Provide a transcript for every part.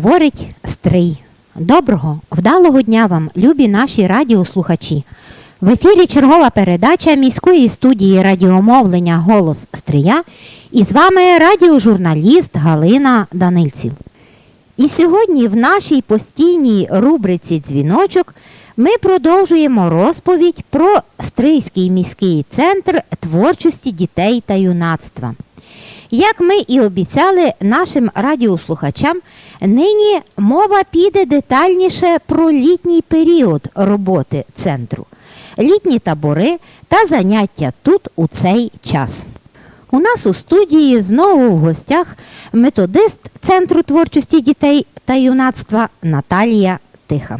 говорить Стрий. Доброго, вдалого дня вам, любі наші радіослухачі. В ефірі чергова передача міської студії радіомовлення Голос Стрия і з вами радіожурналіст Галина Данильців. І сьогодні в нашій постійній рубриці Дзвіночок ми продовжуємо розповідь про Стрийський міський центр творчості дітей та юнацтва. Як ми і обіцяли нашим радіослухачам, нині мова піде детальніше про літній період роботи центру, літні табори та заняття тут у цей час. У нас у студії знову в гостях методист Центру творчості дітей та юнацтва Наталія Тиха.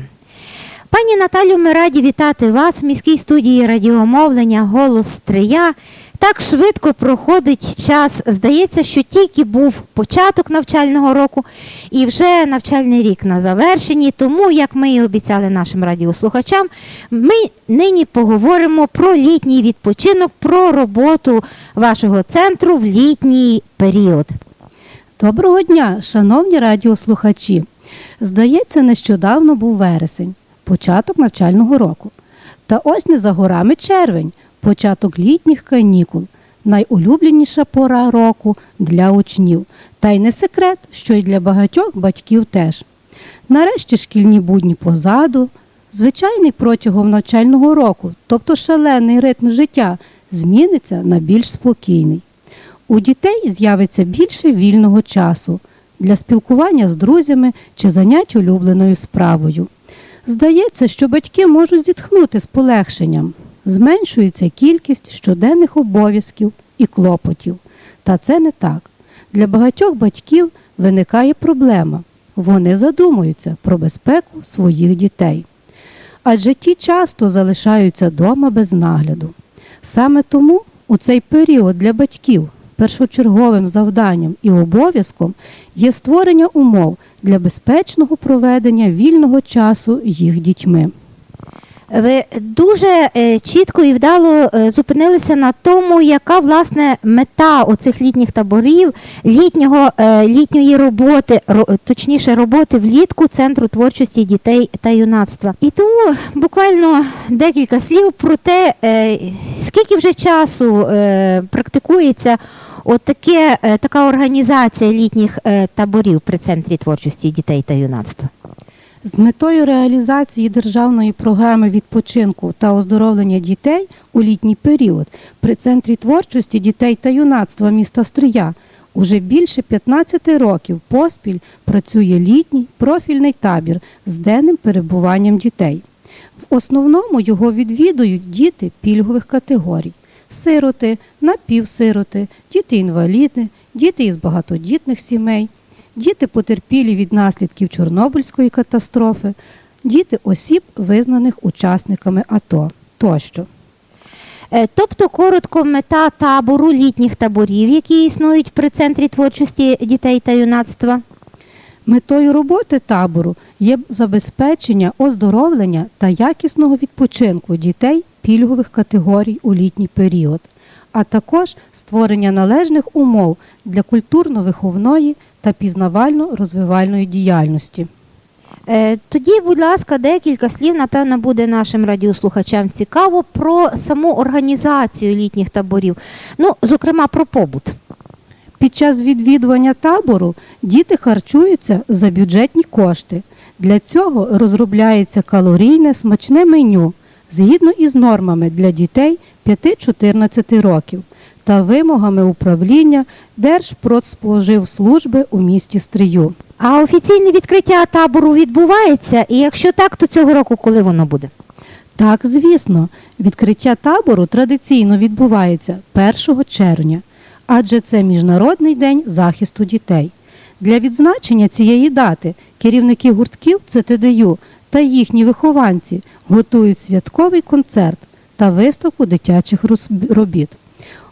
Пані Наталю, ми раді вітати вас в міській студії радіомовлення Голос Стрия. Так швидко проходить час. Здається, що тільки був початок навчального року і вже навчальний рік на завершенні. Тому, як ми і обіцяли нашим радіослухачам, ми нині поговоримо про літній відпочинок, про роботу вашого центру в літній період. Доброго дня, шановні радіослухачі. Здається, нещодавно був вересень, початок навчального року. Та ось не за горами червень, початок літніх канікул, найулюбленіша пора року для учнів. Та й не секрет, що й для багатьох батьків теж. Нарешті шкільні будні позаду, звичайний протягом навчального року, тобто шалений ритм життя, зміниться на більш спокійний. У дітей з'явиться більше вільного часу для спілкування з друзями чи занять улюбленою справою. Здається, що батьки можуть зітхнути з полегшенням, зменшується кількість щоденних обов'язків і клопотів. Та це не так. Для багатьох батьків виникає проблема. Вони задумуються про безпеку своїх дітей. Адже ті часто залишаються вдома без нагляду. Саме тому у цей період для батьків першочерговим завданням і обов'язком є створення умов для безпечного проведення вільного часу їх дітьми. Ви дуже е, чітко і вдало е, зупинилися на тому, яка власне мета оцих літніх таборів, літнього, е, літньої роботи, ро- точніше роботи влітку Центру творчості дітей та юнацтва. І тому буквально декілька слів про те, скільки вже часу практикується от таке, е, така організація літніх е, таборів при Центрі творчості дітей та юнацтва. З метою реалізації державної програми відпочинку та оздоровлення дітей у літній період при центрі творчості дітей та юнацтва міста Стрия уже більше 15 років поспіль працює літній профільний табір з денним перебуванням дітей. В основному його відвідують діти пільгових категорій: сироти, напівсироти, діти-інваліди, діти із багатодітних сімей, діти потерпілі від наслідків Чорнобильської катастрофи, діти осіб, визнаних учасниками АТО тощо. Е, Тобто, коротко, мета табору літніх таборів, які існують при центрі творчості дітей та юнацтва. Метою роботи табору є забезпечення оздоровлення та якісного відпочинку дітей пільгових категорій у літній період, а також створення належних умов для культурно-виховної та пізнавально-розвивальної діяльності. Е, Тоді, будь ласка, декілька слів, напевно, буде нашим радіослухачам цікаво про саму організацію літніх таборів, ну, зокрема, про побут. Під час відвідування табору діти харчуються за бюджетні кошти. Для цього розробляється калорійне смачне меню згідно із нормами для дітей 5-14 років та вимогами управління Держпродспоживслужби у місті Стрию. А офіційне відкриття табору відбувається, і якщо так, то цього року коли воно буде? Так, звісно, відкриття табору традиційно відбувається 1 червня, адже це Міжнародний день захисту дітей. Для відзначення цієї дати керівники гуртків ЦТДЮ та їхні вихованці готують святковий концерт та виставку дитячих робіт.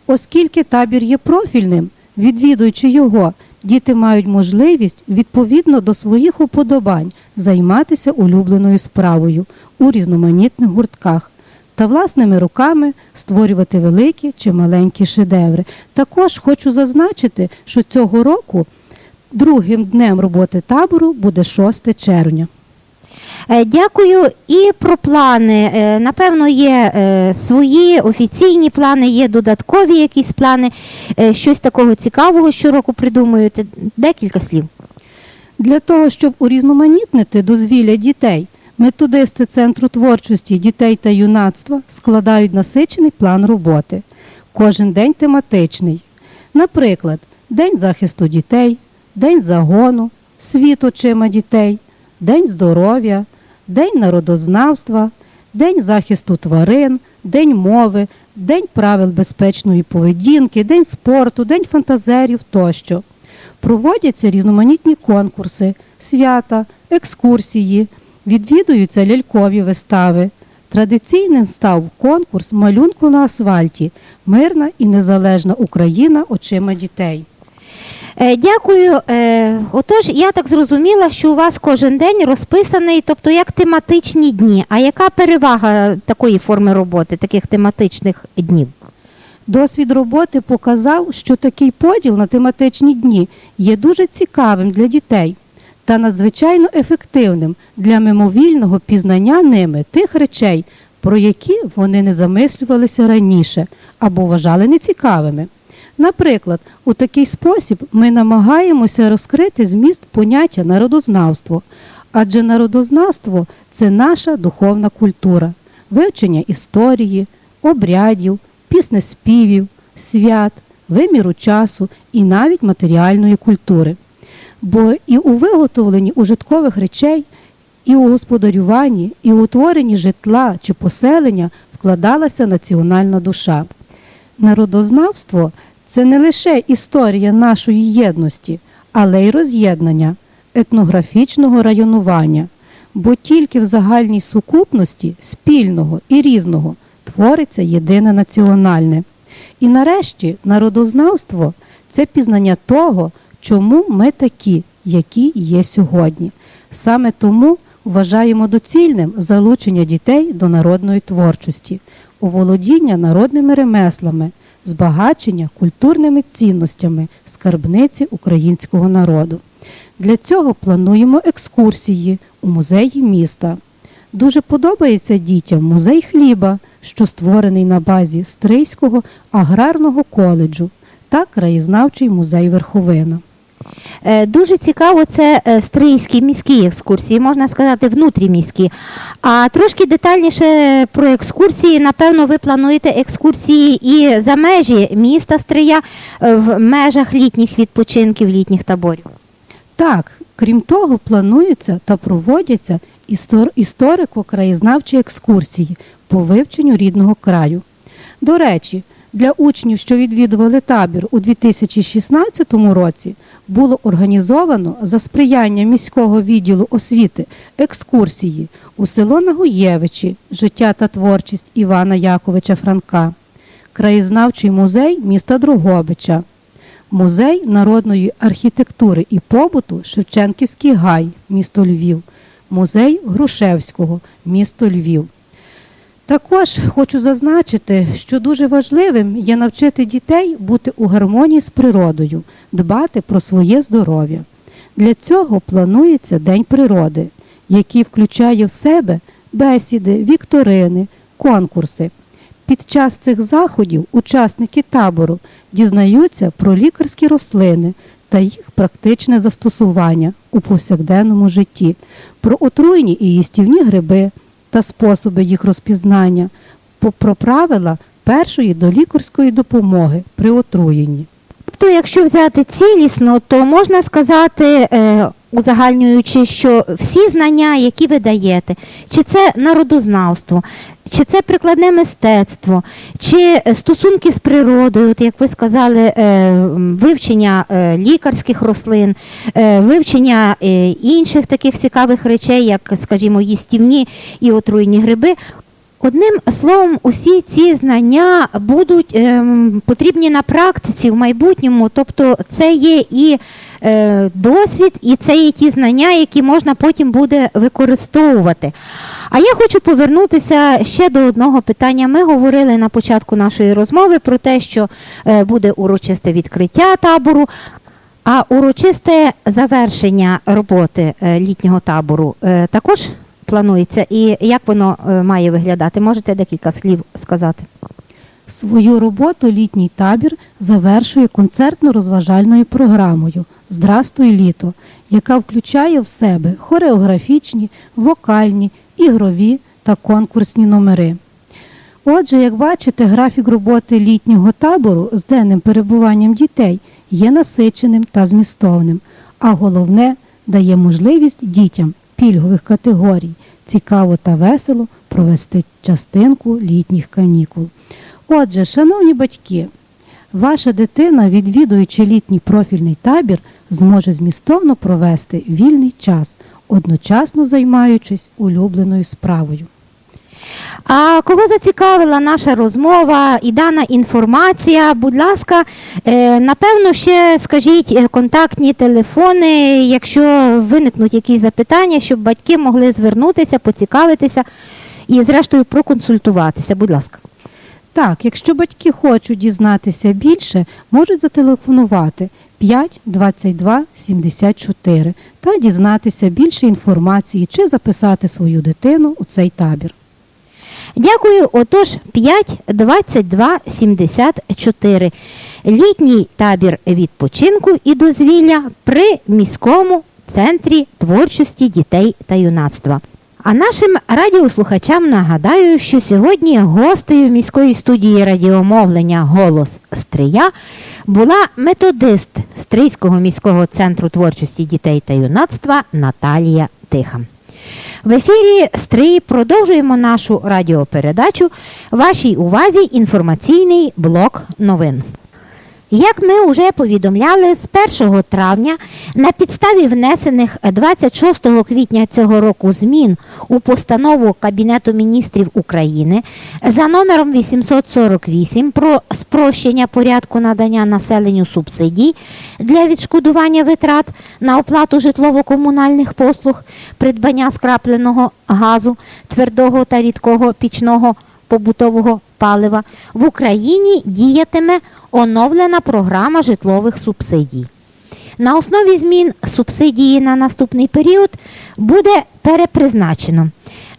Оскільки табір є профільним, відвідуючи його, діти мають можливість відповідно до своїх уподобань займатися улюбленою справою у різноманітних гуртках та власними руками створювати великі чи маленькі шедеври. Також хочу зазначити, що цього року Другим днем роботи табору буде 6 червня. Е, Дякую. І про плани. Е, Напевно, є е, свої офіційні плани, є додаткові якісь плани. Щось такого цікавого щороку придумуєте. Декілька слів. Для того, щоб урізноманітнити дозвілля дітей, методисти Центру творчості дітей та юнацтва складають насичений план роботи. Кожен день тематичний. Наприклад, День захисту дітей, День загону, світ очима дітей, День здоров'я, День народознавства, День захисту тварин, День мови, День правил безпечної поведінки, День спорту, День фантазерів тощо. Проводяться різноманітні конкурси, свята, екскурсії, відвідуються лялькові вистави. Традиційним став конкурс малюнку на асфальті Мирна і незалежна Україна очима дітей. Е, Дякую. Е, Отож, я так зрозуміла, що у вас кожен день розписаний, тобто як тематичні дні. А яка перевага такої форми роботи, таких тематичних днів? Досвід роботи показав, що такий поділ на тематичні дні є дуже цікавим для дітей та надзвичайно ефективним для мимовільного пізнання ними тих речей, про які вони не замислювалися раніше або вважали нецікавими. Наприклад, у такий спосіб ми намагаємося розкрити зміст поняття народознавство, адже народознавство це наша духовна культура, вивчення історії, обрядів, піснеспівів, свят, виміру часу і навіть матеріальної культури. Бо і у виготовленні ужиткових речей, і у господарюванні, і у утворенні житла чи поселення вкладалася національна душа. Народознавство це не лише історія нашої єдності, але й роз'єднання етнографічного районування, бо тільки в загальній сукупності спільного і різного твориться єдине національне. І нарешті народознавство це пізнання того, чому ми такі, які є сьогодні. Саме тому вважаємо доцільним залучення дітей до народної творчості, оволодіння народними ремеслами, збагачення культурними цінностями скарбниці українського народу. Для цього плануємо екскурсії у музеї міста. Дуже подобається дітям музей хліба, що створений на базі Стрийського аграрного коледжу та краєзнавчий музей Верховина. Е, Дуже цікаво, це е, стрийські міські екскурсії, можна сказати, внутріміські. А трошки детальніше про екскурсії, напевно, ви плануєте екскурсії і за межі міста Стрия е, в межах літніх відпочинків, літніх таборів. Так, крім того, плануються та проводяться історико-краєзнавчі екскурсії по вивченню рідного краю. До речі, для учнів, що відвідували табір у 2016 році, було організовано за сприяння міського відділу освіти екскурсії у село Нагуєвичі, життя та творчість Івана Яковича Франка, краєзнавчий музей міста Дрогобича, Музей народної архітектури і побуту Шевченківський гай, місто Львів, музей Грушевського, місто Львів. Також хочу зазначити, що дуже важливим є навчити дітей бути у гармонії з природою, дбати про своє здоров'я. Для цього планується День природи, який включає в себе бесіди, вікторини, конкурси. Під час цих заходів учасники табору дізнаються про лікарські рослини та їх практичне застосування у повсякденному житті, про отруйні і їстівні гриби та способи їх розпізнання, про правила першої долікарської допомоги при отруєнні. Тобто, якщо взяти цілісно, то можна сказати, е, узагальнюючи, що всі знання, які ви даєте, чи це народознавство, чи це прикладне мистецтво, чи е, стосунки з природою, як ви сказали, е, вивчення е, лікарських рослин, вивчення інших таких цікавих речей, як, скажімо, їстівні і отруйні гриби. Одним словом, усі ці знання будуть ем, потрібні на практиці в майбутньому. Тобто, це є і е, досвід, і це є ті знання, які можна потім буде використовувати. А я хочу повернутися ще до одного питання. Ми говорили на початку нашої розмови про те, що е, буде урочисте відкриття табору. А урочисте завершення роботи е, літнього табору е, також планується. І як воно е, має виглядати? Можете декілька слів сказати? Свою роботу літній табір завершує концертно-розважальною програмою Здрастуй літо, яка включає в себе хореографічні, вокальні, ігрові та конкурсні номери. Отже, як бачите, графік роботи літнього табору з денним перебуванням дітей є насиченим та змістовним, а головне дає можливість дітям пільгових категорій цікаво та весело провести частинку літніх канікул. Отже, шановні батьки, ваша дитина, відвідуючи літній профільний табір, зможе змістовно провести вільний час, одночасно займаючись улюбленою справою. А кого зацікавила наша розмова і дана інформація? Будь ласка, е, напевно, ще скажіть е, контактні телефони, якщо виникнуть якісь запитання, щоб батьки могли звернутися, поцікавитися і, зрештою, проконсультуватися. Будь ласка. Так, якщо батьки хочуть дізнатися більше, можуть зателефонувати 5 22 74 та дізнатися більше інформації чи записати свою дитину у цей табір. Дякую. Отож, 5 22 74. Літній табір відпочинку і дозвілля при міському центрі творчості дітей та юнацтва. А нашим радіослухачам нагадаю, що сьогодні гостею міської студії радіомовлення Голос Стрия була методист Стрийського міського центру творчості дітей та юнацтва Наталія Тиха. В ефірі Стрий продовжуємо нашу радіопередачу. Вашій увазі інформаційний блок новин. Як ми вже повідомляли, з 1 травня на підставі внесених 26 квітня цього року змін у постанову Кабінету міністрів України за номером 848 про спрощення порядку надання населенню субсидій для відшкодування витрат на оплату житлово-комунальних послуг, придбання скрапленого газу, твердого та рідкого пічного побутового палива в Україні діятиме оновлена програма житлових субсидій. На основі змін субсидії на наступний період буде перепризначено.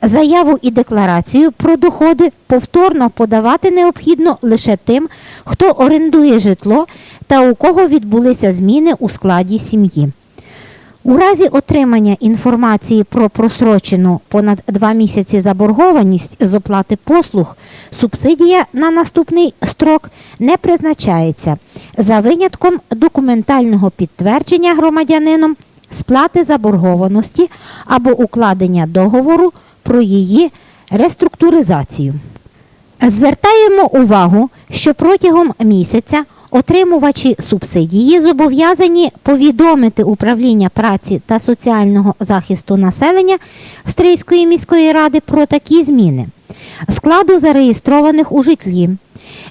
Заяву і декларацію про доходи повторно подавати необхідно лише тим, хто орендує житло та у кого відбулися зміни у складі сім'ї. У разі отримання інформації про просрочену понад два місяці заборгованість з оплати послуг, субсидія на наступний строк не призначається за винятком документального підтвердження громадянином сплати заборгованості або укладення договору про її реструктуризацію. Звертаємо увагу, що протягом місяця отримувачі субсидії зобов'язані повідомити управління праці та соціального захисту населення Стрийської міської ради про такі зміни складу зареєстрованих у житлі,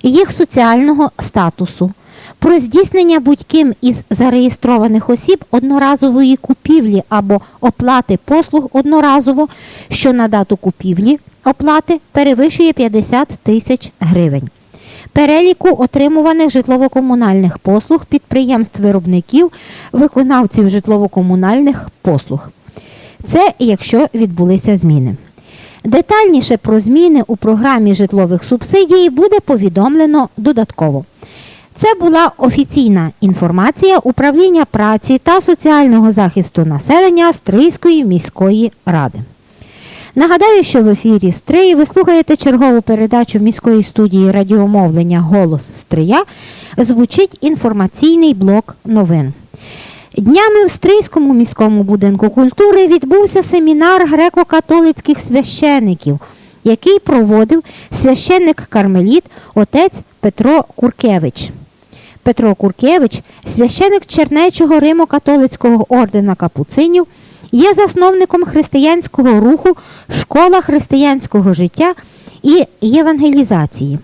їх соціального статусу, про здійснення будь-ким із зареєстрованих осіб одноразової купівлі або оплати послуг одноразово, що на дату купівлі оплати перевищує 50 тисяч гривень. Переліку отримуваних житлово-комунальних послуг підприємств-виробників, виконавців житлово-комунальних послуг. Це якщо відбулися зміни. Детальніше про зміни у програмі житлових субсидій буде повідомлено додатково. Це була офіційна інформація управління праці та соціального захисту населення Стрийської міської ради. Нагадаю, що в ефірі Стрий ви слухаєте чергову передачу міської студії радіомовлення Голос Стрия. Звучить інформаційний блок новин. Днями в Стрийському міському будинку культури відбувся семінар греко-католицьких священиків, який проводив священник Кармеліт отець Петро Куркевич. Петро Куркевич, священик Чернечого Римо-католицького ордена капуцинів, є засновником християнського руху Школа християнського життя і євангелізації,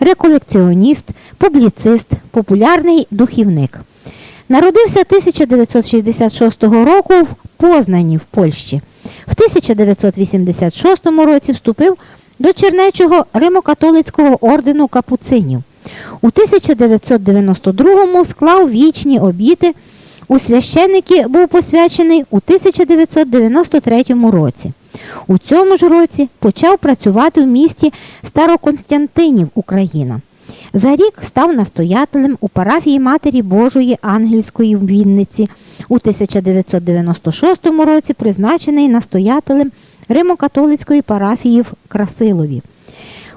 реколекціоніст, публіцист, популярний духівник. Народився 1966 року в Познані в Польщі. В 1986 році вступив до Чернечого Римо-католицького ордену капуцинів. У 1992 склав вічні обіти у священники був посвячений у 1993 році. У цьому ж році почав працювати в місті Староконстантинів, Україна. За рік став настоятелем у парафії Матері Божої Ангельської в Вінниці. У 1996 році призначений настоятелем Римо-католицької парафії в Красилові.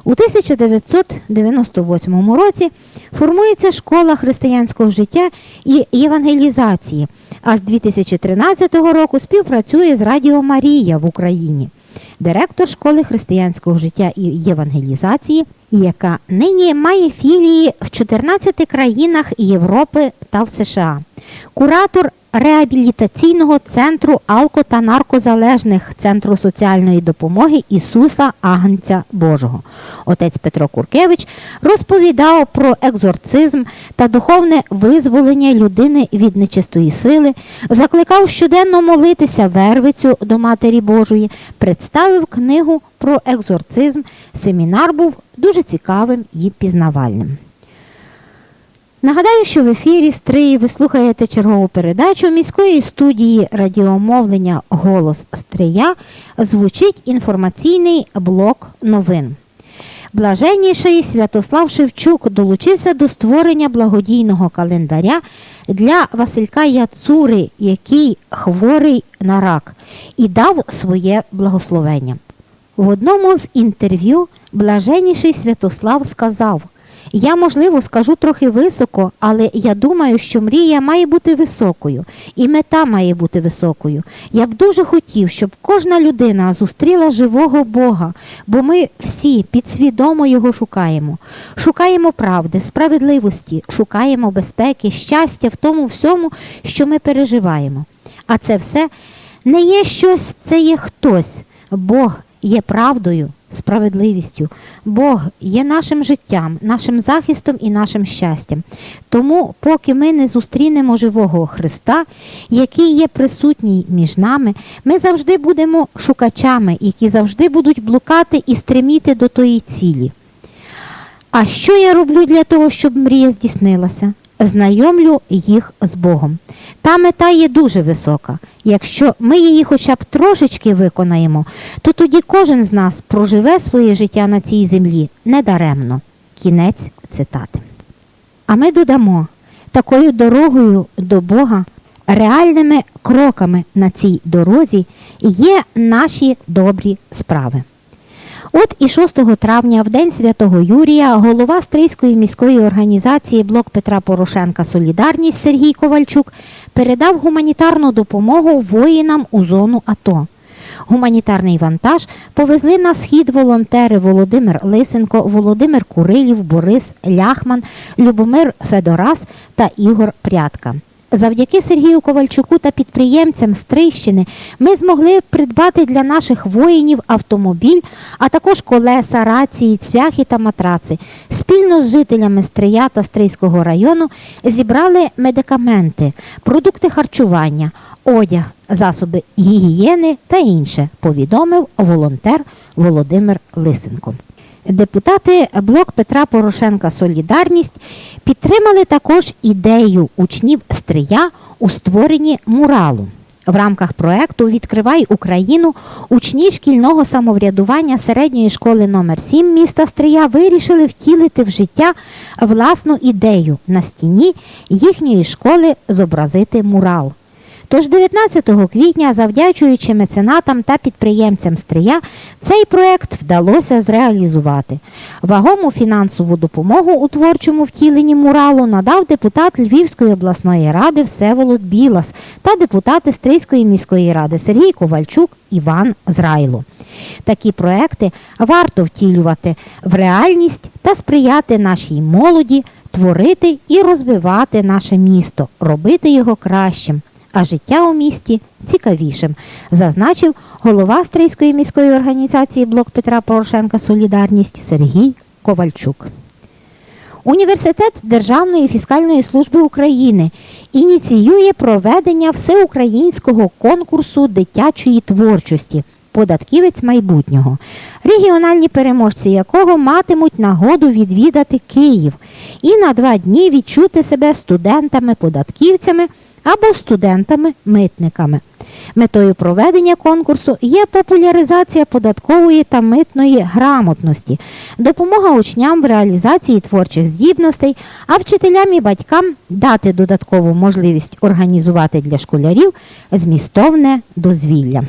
У 1998 році формується школа християнського життя і євангелізації, а з 2013 року співпрацює з Радіо Марія в Україні. Директор школи християнського життя і євангелізації, яка нині має філії в 14 країнах Європи та в США. Куратор реабілітаційного центру алко та наркозалежних Центру соціальної допомоги Ісуса Агнця Божого. Отець Петро Куркевич розповідав про екзорцизм та духовне визволення людини від нечистої сили, закликав щоденно молитися вервицю до Матері Божої, представив книгу про екзорцизм. Семінар був дуже цікавим і пізнавальним. Нагадаю, що в ефірі Стрий ви слухаєте чергову передачу міської студії радіомовлення Голос Стрия звучить інформаційний блок новин. Блаженніший Святослав Шевчук долучився до створення благодійного календаря для Василька Яцури, який хворий на рак, і дав своє благословення. В одному з інтерв'ю блаженніший Святослав сказав: Я, можливо, скажу трохи високо, але я думаю, що мрія має бути високою, і мета має бути високою. Я б дуже хотів, щоб кожна людина зустріла живого Бога, бо ми всі підсвідомо його шукаємо. Шукаємо правди, справедливості, шукаємо безпеки, щастя в тому всьому, що ми переживаємо. А це все не є щось, це є хтось. Бог є правдою, справедливістю. Бог є нашим життям, нашим захистом і нашим щастям. Тому, поки ми не зустрінемо живого Христа, який є присутній між нами, ми завжди будемо шукачами, які завжди будуть блукати і стреміти до тої цілі. А що я роблю для того, щоб мрія здійснилася? Знайомлю їх з Богом. Та мета є дуже висока. Якщо ми її хоча б трошечки виконаємо, то тоді кожен з нас проживе своє життя на цій землі недаремно. Кінець цитати. А ми додамо такою дорогою до Бога, реальними кроками на цій дорозі є наші добрі справи. От і 6 травня, в день святого Юрія, голова Стрийської міської організації Блок Петра Порошенка Солідарність Сергій Ковальчук передав гуманітарну допомогу воїнам у зону АТО. Гуманітарний вантаж повезли на схід волонтери Володимир Лисенко, Володимир Курилів, Борис Ляхман, Любомир Федорас та Ігор Прядка. Завдяки Сергію Ковальчуку та підприємцям з Трищини ми змогли придбати для наших воїнів автомобіль, а також колеса, рації, цвяхи та матраци. Спільно з жителями Стрия та Стрийського району зібрали медикаменти, продукти харчування, одяг, засоби гігієни та інше, повідомив волонтер Володимир Лисенко. Депутати блок Петра Порошенка Солідарність підтримали також ідею учнів Стрия у створенні муралу. В рамках проекту Відкривай Україну учні шкільного самоврядування середньої школи номер 7 міста Стрия вирішили втілити в життя власну ідею на стіні їхньої школи зобразити мурал. Тож 19 квітня, завдячуючи меценатам та підприємцям Стрия, цей проект вдалося зреалізувати. Вагому фінансову допомогу у творчому втіленні муралу надав депутат Львівської обласної ради Всеволод Білас та депутати Стрийської міської ради Сергій Ковальчук, Іван Зрайло. Такі проекти варто втілювати в реальність та сприяти нашій молоді, творити і розвивати наше місто, робити його кращим а життя у місті цікавішим, зазначив голова Стрийської міської організації Блок Петра Порошенка Солідарність Сергій Ковальчук. Університет Державної фіскальної служби України ініціює проведення всеукраїнського конкурсу дитячої творчості Податківець майбутнього, регіональні переможці якого матимуть нагоду відвідати Київ і на два дні відчути себе студентами-податківцями або студентами-митниками. Метою проведення конкурсу є популяризація податкової та митної грамотності, допомога учням в реалізації творчих здібностей, а вчителям і батькам дати додаткову можливість організувати для школярів змістовне дозвілля.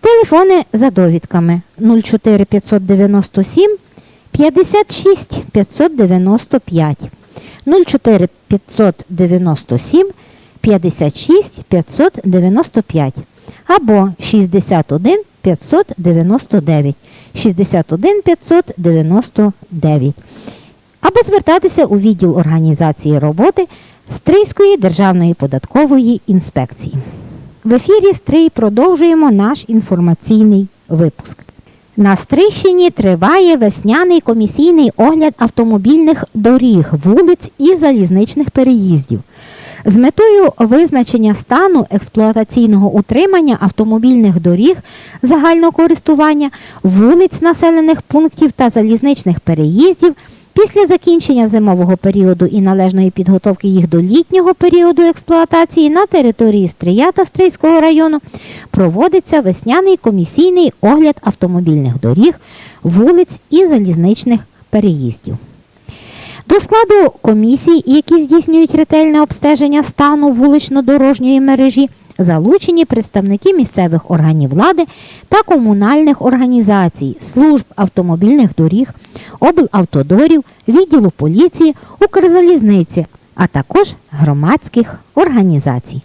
Телефони за довідками 04 597 56 595 04 597 56 595 або 61 599 61 599 або звертатися у відділ організації роботи Стрийської державної податкової інспекції. В ефірі Стрий продовжуємо наш інформаційний випуск. На Стрищині триває весняний комісійний огляд автомобільних доріг, вулиць і залізничних переїздів. З метою визначення стану експлуатаційного утримання автомобільних доріг загального користування, вулиць населених пунктів та залізничних переїздів після закінчення зимового періоду і належної підготовки їх до літнього періоду експлуатації на території Стрия та Стрийського району проводиться весняний комісійний огляд автомобільних доріг, вулиць і залізничних переїздів. До складу комісій, які здійснюють ретельне обстеження стану вулично-дорожньої мережі, залучені представники місцевих органів влади та комунальних організацій, служб автомобільних доріг, облавтодорів, відділу поліції, Укрзалізниці, а також громадських організацій.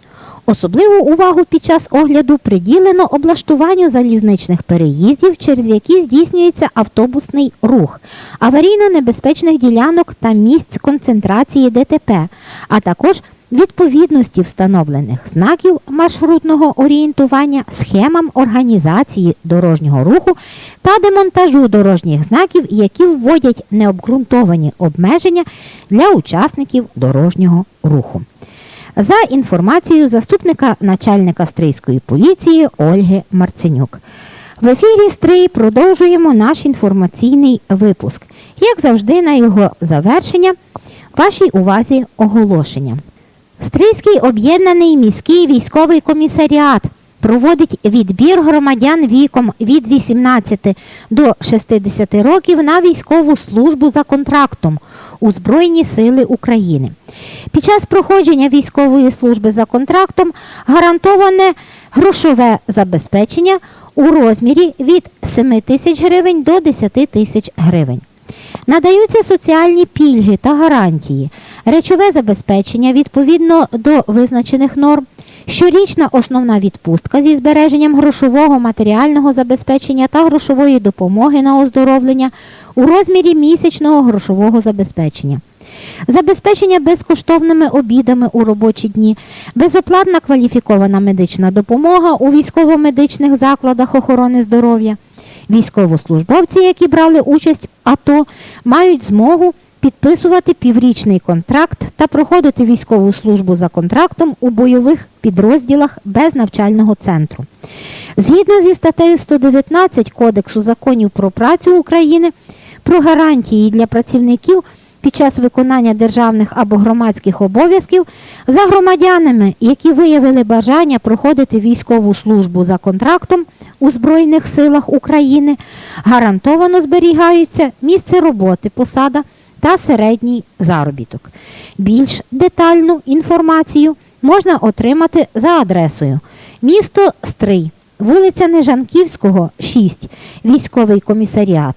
Особливу увагу під час огляду приділено облаштуванню залізничних переїздів, через які здійснюється автобусний рух, аварійно-небезпечних ділянок та місць концентрації ДТП, а також відповідності встановлених знаків маршрутного орієнтування схемам організації дорожнього руху та демонтажу дорожніх знаків, які вводять необґрунтовані обмеження для учасників дорожнього руху. За інформацією заступника начальника Стрийської поліції Ольги Марценюк. В ефірі Стрий продовжуємо наш інформаційний випуск. Як завжди, на його завершення вашій увазі оголошення. Стрийський об'єднаний міський військовий комісаріат проводить відбір громадян віком від 18 до 60 років на військову службу за контрактом у Збройні Сили України. Під час проходження військової служби за контрактом гарантоване грошове забезпечення у розмірі від 7 тисяч гривень до 10 тисяч гривень. Надаються соціальні пільги та гарантії, речове забезпечення відповідно до визначених норм, щорічна основна відпустка зі збереженням грошового матеріального забезпечення та грошової допомоги на оздоровлення у розмірі місячного грошового забезпечення. Забезпечення безкоштовними обідами у робочі дні, безоплатна кваліфікована медична допомога у військово-медичних закладах охорони здоров'я. Військовослужбовці, які брали участь в АТО, мають змогу підписувати піврічний контракт та проходити військову службу за контрактом у бойових підрозділах без навчального центру. Згідно зі статтею 119 Кодексу законів про працю України про гарантії для працівників під час виконання державних або громадських обов'язків за громадянами, які виявили бажання проходити військову службу за контрактом у Збройних силах України, гарантовано зберігаються місце роботи, посада та середній заробіток. Більш детальну інформацію можна отримати за адресою місто Стрий, вулиця Нежанківського, 6, військовий комісаріат.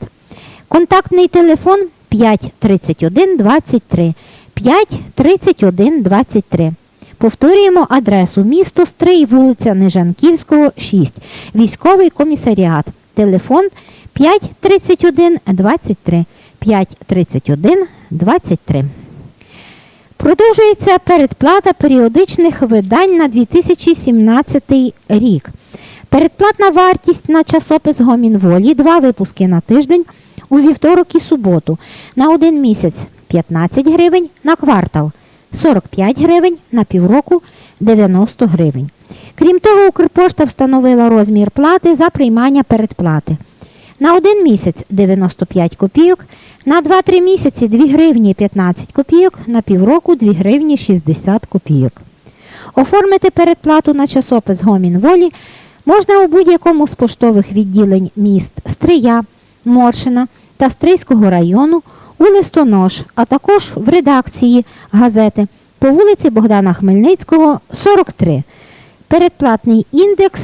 Контактний телефон 5 31 23 5 31 23. Повторюємо адресу місто Стрий, вулиця Нежанківського, 6, військовий комісаріат. Телефон 5 31 23 5 31 23. Продовжується передплата періодичних видань на 2017 рік. Передплатна вартість на часопис Гомін волі, два випуски на тиждень у вівторок і суботу на один місяць 15 гривень, на квартал 45 гривень, на півроку 90 гривень. Крім того, Укрпошта встановила розмір плати за приймання передплати. На один місяць 95 копійок, на 2-3 місяці 2 гривні 15 копійок, на півроку 2 гривні 60 копійок. Оформити передплату на часопис Гомін Волі можна у будь-якому з поштових відділень міст Стрия, Моршина та Стрийського району, у листонож, а також в редакції газети по вулиці Богдана Хмельницького, 43. Передплатний індекс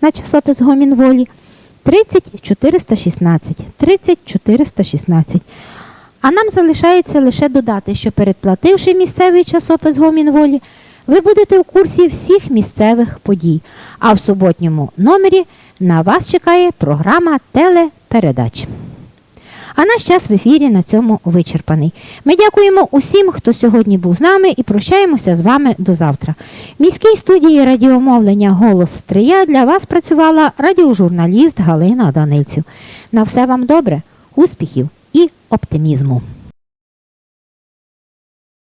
на часопис Гомін Волі 30416. 30416. А нам залишається лише додати, що передплативши місцевий часопис Гомін Волі, ви будете в курсі всіх місцевих подій. А в суботньому номері на вас чекає програма телепередач. А наш час в ефірі на цьому вичерпаний. Ми дякуємо усім, хто сьогодні був з нами, і прощаємося з вами до завтра. В міській студії радіомовлення Голос Стрия для вас працювала радіожурналіст Галина Данильців. На все вам добре, успіхів і оптимізму.